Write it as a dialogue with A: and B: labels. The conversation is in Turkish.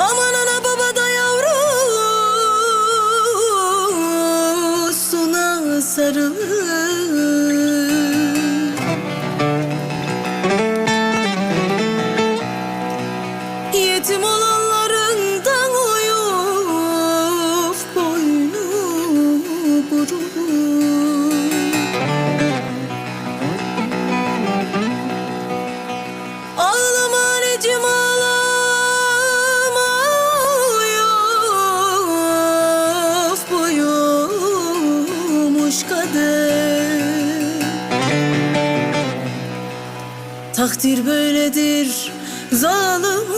A: Aman ana baba da yavrusuna sarılır Yetim olanların da boynu burulur başkadır. Takdir böyledir zalim